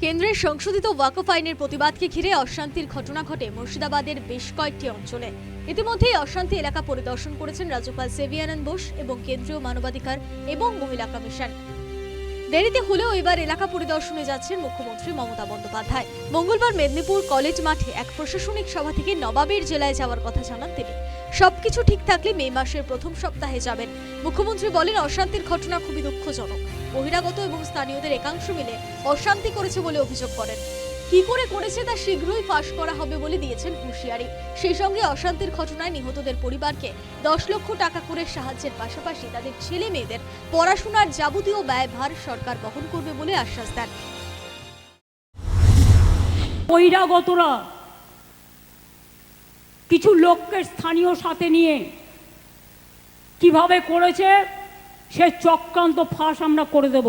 কেন্দ্রের সংশোধিত ওয়াকফ আইনের প্রতিবাদকে ঘিরে অশান্তির ঘটনা ঘটে মুর্শিদাবাদের বেশ কয়েকটি অঞ্চলে। ইতিমধ্যেই অশান্তি এলাকা পরিদর্শন করেছেন রাজ্যপাল সেভিয়ানন্দ বোস এবং কেন্দ্রীয় মানবাধিকার এবং মহিলা কমিশন। দেরিতে হলেও এবার এলাকা পরিদর্শনে যাচ্ছেন মুখ্যমন্ত্রী মমতা বন্দ্যোপাধ্যায়। মঙ্গলবার মেদিনীপুর কলেজ মাঠে এক প্রশাসনিক সভা থেকে নবাবের জেলায় যাওয়ার কথা জানান তিনি। সবকিছু ঠিক থাকলে মে মাসের প্রথম সপ্তাহে যাবেন। মুখ্যমন্ত্রী বলেন, অশান্তির ঘটনা খুবই দুঃখজনক। বহিরাগত এবং স্থানীয়দের একাংশ মিলে অশান্তি করেছে বলে অভিযোগ করেন। কি করে করেছে তা শীঘ্রই ফাঁস করা হবে বলে দিয়েছেন হুঁশিয়ারি। সেই সঙ্গে অশান্তির ঘটনায় নিহতদের পরিবারকে দশ লক্ষ টাকা করে সাহায্যের পাশাপাশি তাদের ছেলে মেয়েদের পড়াশোনার যাবতীয় ব্যয়ভার সরকার বহন করবে বলে আশ্বাস দেন। বহিরাগতরা কিছু লোককে স্থানীয় সাথে নিয়ে কীভাবে করেছে, সে চক্রান্ত ফাঁস আমরা করে দেব।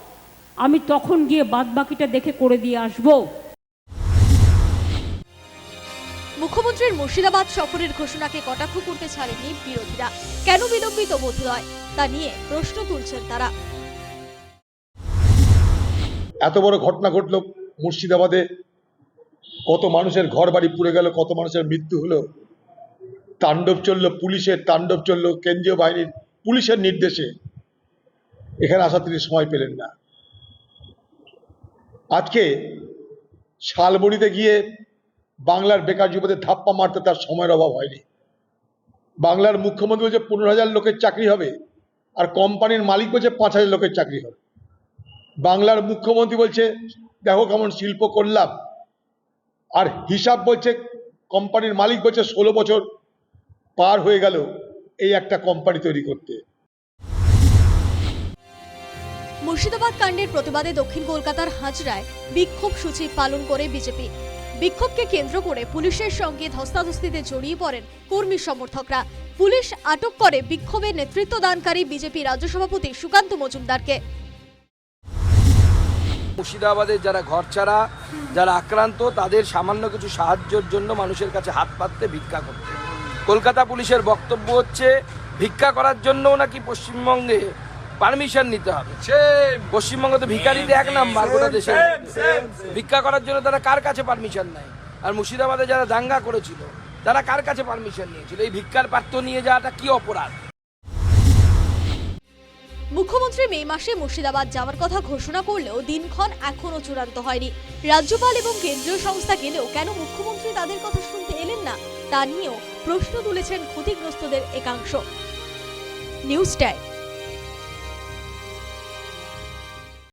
আমি তখন গিয়ে বাদবাকিটা দেখে করে দিয়ে আসব। মুখ্যমন্ত্রীর মুর্শিদাবাদ সফরের ঘোষণাকে কটাক্ষ করতে ছাড়েননি বিরোধীরা। কেন বিলম্বিত বোধ হয়? তা নিয়ে প্রশ্ন তুলছেন তারা। এত বড় ঘটনা ঘটলো মুর্শিদাবাদে। কত মানুষের ঘর বাড়ি পুড়ে গেল কত মানুষের মৃত্যু হলো। তাণ্ডব চলল পুলিশের তাণ্ডব চলল কেন্দ্রীয় বাহিনীর পুলিশের নির্দেশে। এখানে আসার তিনি সময় পেলেন না। আজকে শালবড়িতে গিয়ে বাংলার বেকার যুবদের ধাপ্পা মারতে তার সময়ের অভাব হয়নি। বাংলার মুখ্যমন্ত্রী বলছে পনেরো হাজার লোকের চাকরি হবে আর কোম্পানির মালিক বলছে পাঁচ হাজার লোকের চাকরি হবে। বাংলার মুখ্যমন্ত্রী বলছে, দেখো কেমন শিল্প করলাম। আর হিসাব বলছে, কোম্পানির মালিক বলছে ষোলো বছর পার হয়ে গেল এই একটা কোম্পানি তৈরি করতে। মুর্শিদাবাদ কাণ্ডের প্রতিবাদে দক্ষিণ কলকাতার হাজরায় বিক্ষোভ সূচি পালন করে বিজেপি। বিক্ষোভকে কেন্দ্র করে পুলিশের সঙ্গে ধস্তাধস্তিতে জড়িয়ে পড়েন কর্মী সমর্থকরা। পুলিশ আটক করে বিক্ষোভে নেতৃত্ব দানকারী বিজেপি রাজ্য সভাপতি সুকান্ত মজুমদারকে। মুর্শিদাবাদের যারা ঘর ছাড়া যারা আক্রান্ত, তাদের সামান্য কিছু সাহায্যের জন্য মানুষের কাছে হাত পাততে ভিক্ষা করতে কলকাতা পুলিশের বক্তব্য হচ্ছে, ভিক্ষা করার জন্য নাকি পশ্চিমবঙ্গে পারমিশন নিতে হবে। পশ্চিমবঙ্গ তো ভিখারিতে এক নাম্বার গোটা দেশে ভিক্ষা করার জন্য তারা কার কাছে পারমিশন নেয়? আর মুর্শিদাবাদে যারা দাঙ্গা করেছিল তারা কার কাছে পারমিশন নিয়েছিল? এই ভিক্ষার পাত্র নিয়ে যাওয়াটা কি অপরাধ? মুখ্যমন্ত্রী মে মাসে মুর্শিদাবাদ যাওয়ার কথা ঘোষণা করলেও দিনক্ষণ এখনও চূড়ান্ত হয়নি। রাজ্যপাল এবং কেন্দ্রীয় সংস্থা গেলেও কেন মুখ্যমন্ত্রী তাদের কথা শুনতে এলেন না তা নিয়েও প্রশ্ন তুলেছেন ক্ষতিগ্রস্তদের একাংশ। News time.